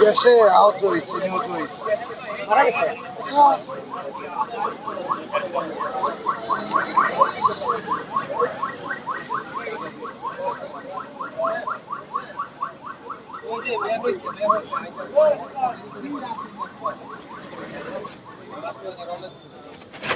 গ্যাসে আহত হয়েছে নিহত হয়েছে। মারা গেছে?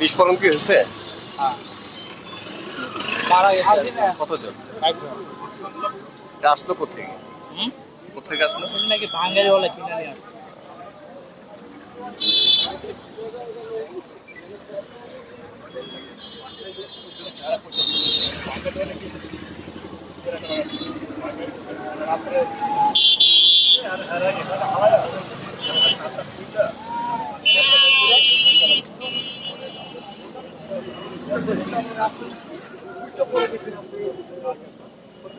বিস্ফোরণ কি হয়েছে? কোথায় গেছে কতজন? একজন। এটা আসলো কোথেকে কোথেকে আসলো নাকি ভাঙ্গারি বলে কিনে নিয়ে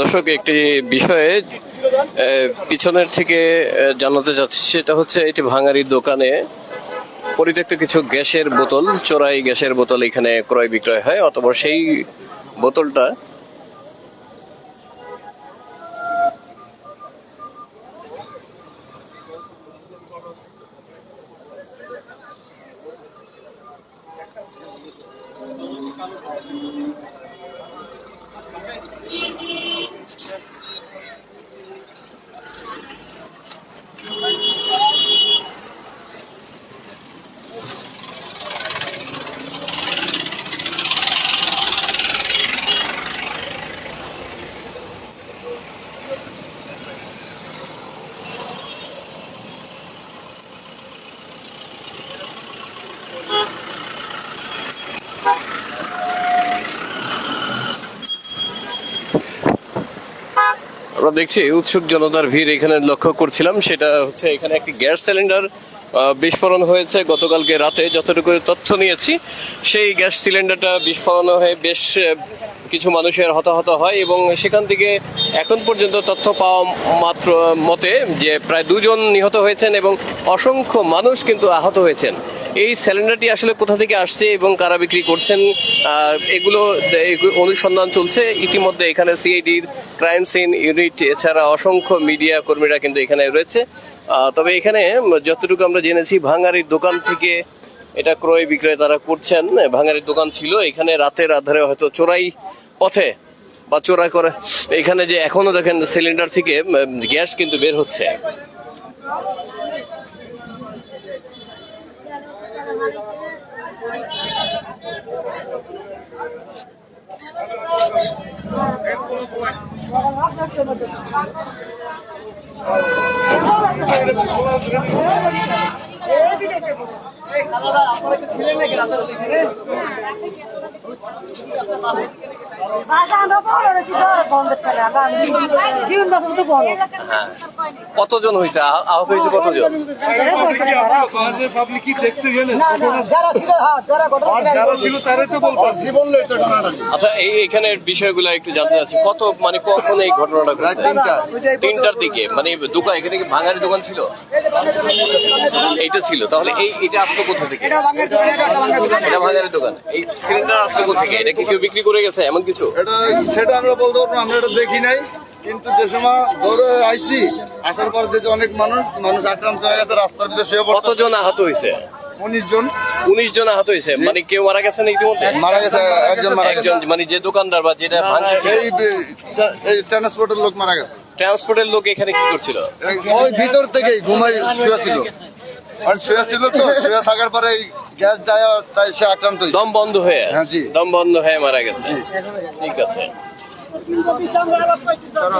দর্শক, একটি বিষয়ে পিছনের থেকে জানাতে যাচ্ছি, সেটা হচ্ছে এটি ভাঙারি দোকানে পরিত্যক্ত কিছু গ্যাসের বোতল, চোরাই গ্যাসের বোতল এখানে ক্রয় বিক্রয় হয় অথবা সেই বোতলটা আমরা দেখছি উৎসুক জনতার ভিড় এখানে লক্ষ্য করছিলাম। সেটা হচ্ছে এখানে একটি গ্যাস সিলিন্ডার বিস্ফোরণ হয়েছে। গতকালকে রাতে যতটুকু তথ্য নিয়েছি, সেই গ্যাস সিলিন্ডারটা বিস্ফোরণ হয়ে বেশ কিছু মানুষের হতাহত হয় এবং সেখান থেকে এখন পর্যন্ত তথ্য পাওয়া মাত্র, মতে যে প্রায় দুজন নিহত হয়েছেন এবং অসংখ্য মানুষ কিন্তু আহত হয়েছেন। এই সিলিন্ডারটি আসলে কোথা থেকে আসছে এবং কারা বিক্রি করছেন এগুলো অনুসন্ধান চলছে। ইতিমধ্যে এখানে সিআইডির ক্রাইম সিন ইউনিট, এছাড়া অসংখ্য মিডিয়া কর্মীরা কিন্তু এখানে রয়েছে। তবে এখানে যতটুকু আমরা জেনেছি, ভাঙারির দোকান থেকে এটা ক্রয় বিক্রয় তারা করছেন। ভাঙারির দোকান ছিল, এখানে রাতের আধারে হয়তো চোরাই পথে বা চোরা করে। এখানে যে এখনও দেখেন সিলিন্ডার থেকে গ্যাস কিন্তু বের হচ্ছে। আপনারা কি জীবন বাঁচানো তো বড় কতজন হয়েছে আহ- আহত হয়েছে কতজন? জীবন লইতো টানাটানি আচ্ছা এই এখানের বিষয়গুলো একটু জানতে চাচ্ছি। কত মানে কখন এই ঘটনাটা তিনটার দিকে। মানে দোকান এখানে কি ভাঙারি দোকান ছিল? এইটা ছিল। তাহলে এই এটা আসলো কোথা থেকে? এটা ভাঙারি দোকান এই সিলিন্ডার আসলো কোথা থেকে? এটা কি কেউ বিক্রি করে গেছে? এমন কিছু? সেটা আমরা বলতে পারব আমরা এটা দেখি নাই। কিন্তু যে সময় দৌড়ে আইছি আসার পর যে অনেক মানুষ মানুষ আক্রান্ত হয়ে গেছে রাস্তার ভিতরে শুয়ে পড়ছে। কতজন আহত হয়েছে উনিশ জন। উনিশ জন আহত হয়েছে মানে কেউ মারা ইতিমধ্যে? মারা গেছে একজন মারা একজন মানে যে দোকানদার বা যেটা ভাঙছে এই এই ট্রান্সপোর্টের লোক মারা গেছে। ট্রান্সপোর্টের লোক এখানে কি করছিল? ওই ভিতর থেকেই ঘুমাই শুয়ে ছিল আর শুয়ে ছিল তো শুয়ে থাকার পরে গ্যাস যায় তাই সে আক্রান্ত দম বন্ধ হয়ে? হ্যাঁ, দম বন্ধ হয়ে মারা গেছে? ঠিক আছে। আমরা